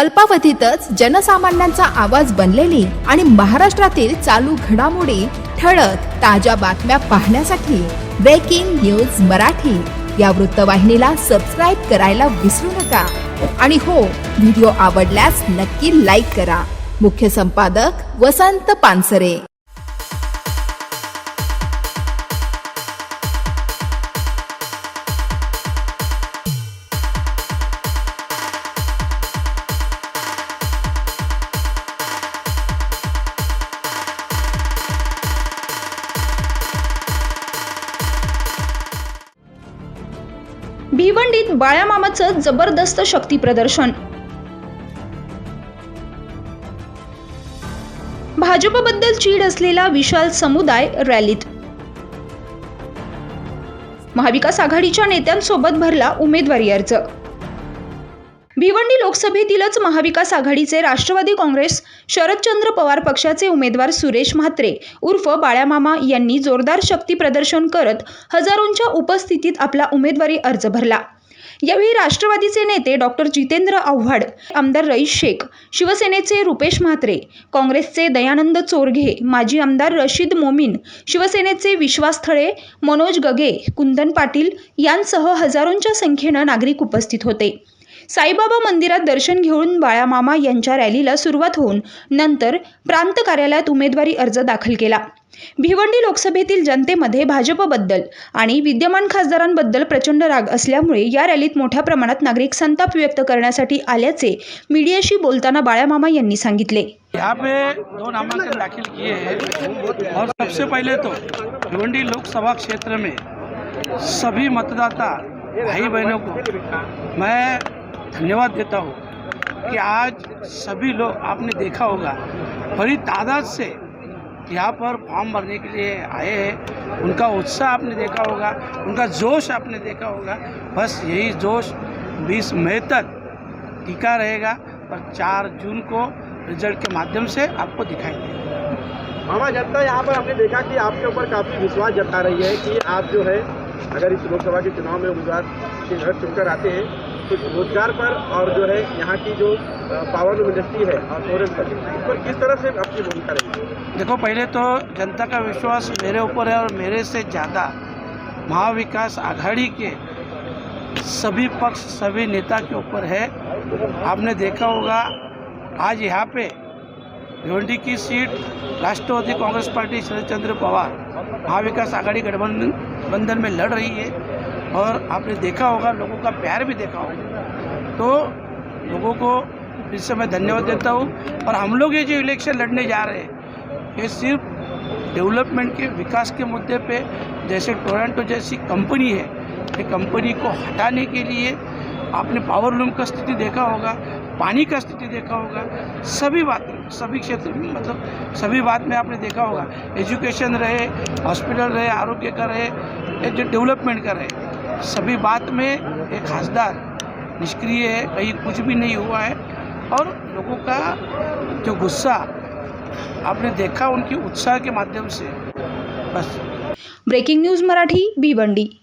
अल्पावधीतच जनसामान्यांचा आवाज बनलेली आणि महाराष्ट्रातील चालू घडामोडी ठळक ताज्या बातम्या पाहण्यासाठी ब्रेकिंग न्यूज मराठी. या वृत्तवाहिनीला सबस्क्राईब करायला विसरू नका. आणि हो व्हिडिओ आवडल्यास नक्की लाईक करा. मुख्य संपादक वसंत पानसरे. भिवंडीत बाळ्यामामाचं जबरदस्त शक्ती प्रदर्शन. भाजपबद्दल चीड असलेला विशाल समुदाय रॅलीत. महाविकास आघाडीच्या नेत्यांसोबत भरला उमेदवारी अर्ज. भिवंडी लोकसभेतीलच महाविकास आघाडीचे राष्ट्रवादी काँग्रेस शरदचंद्र पवार पक्षाचे उमेदवार सुरेश म्हात्रे उर्फ बाळ्यामामा यांनी जोरदार शक्ती प्रदर्शन करत हजारोंच्या उपस्थितीत आपला उमेदवारी अर्ज भरला. यावेळी राष्ट्रवादीचे नेते डॉक्टर जितेंद्र आव्हाड आमदार रईस शेख शिवसेनेचे रुपेश म्हात्रे काँग्रेसचे दयानंद चोरघे माजी आमदार रशीद मोमीन शिवसेनेचे विश्वास थळे मनोज गगे कुंदन पाटील यांसह हजारोंच्या संख्येनं नागरिक उपस्थित होते. साईबाबा मंदिरात दर्शन घेऊन बाळामामा यांच्या रॅलीला सुरुवात होऊन नंतर प्रांत कार्यालयात उमेदवारी अर्ज दाखल केला. भिवंडी लोकसभेतील जनतेमध्ये भाजपबद्दल आणि विद्यमान खासदारांबद्दल प्रचंड राग असल्यामुळे या रॅलीत मोठ्या प्रमाणात नागरिक संताप व्यक्त करण्यासाठी आल्याचे मीडियाशी बोलताना बाळामामा यांनी सांगितले. यहाँ पे दो नामांकन दाखिल किए हैं और सबसे पहले तो भिवंडी लोकसभा क्षेत्र में सभी मतदाता भाई बहनों को मैं धन्यवाद देता हूँ कि आज सभी लोग, आपने देखा होगा, बड़ी तादाद से यहाँ पर फॉर्म भरने के लिए आए हैं। उनका उत्साह आपने देखा होगा, उनका जोश आपने देखा होगा। बस यही जोश 20 मई तक टीका रहेगा और 4 जून को रिज़ल्ट के माध्यम से आपको दिखाई देगा मामा जनता यहाँ पर हमने देखा कि आपके ऊपर काफ़ी विश्वास जता रही है कि आप जो है, अगर इस लोकसभा के चुनाव में उम्मीदवार के घर चुनकर आते हैं तो रोज़गार पर और जो है यहाँ की जो पावर इंडस्ट्री है, और टूरिज़्म पर। इस पर किस तरह से आपकी भूमिका रहेगी देखो, पहले तो जनता का विश्वास मेरे ऊपर है और मेरे से ज़्यादा महाविकास आघाड़ी के सभी पक्ष, सभी नेता के ऊपर है। आपने देखा होगा, आज यहाँ पे भिवंडी की सीट राष्ट्रवादी कांग्रेस पार्टी शरद चंद्र पवार महाविकास आघाड़ी गठबंधन, बंधन में लड़ रही है। और आपने देखा होगा, लोगों का प्यार भी देखा होगा। तो लोगों को फिर से मैं धन्यवाद देता हूँ। और हम लोग ये जो इलेक्शन लड़ने जा रहे हैं, ये सिर्फ़ डेवलपमेंट के, विकास के मुद्दे पे, जैसे टोरंटो जैसी कंपनी है, ये कंपनी को हटाने के लिए आपने पावर लूम का स्थिति देखा होगा, पानी का स्थिति देखा होगा, सभी बात, सभी क्षेत्र में मतलब सभी बात में आपने देखा होगा। एजुकेशन रहे हॉस्पिटल रहे, आरोग्य का रहे जो डेवलपमेंट का रहे। सभी बात में एक खासदार निष्क्रिय है, कहीं कुछ भी नहीं हुआ है। और लोगों का जो गुस्सा, आपने देखा उनकी उत्साह के माध्यम से। बस। Breaking news Marathi Bhiwandi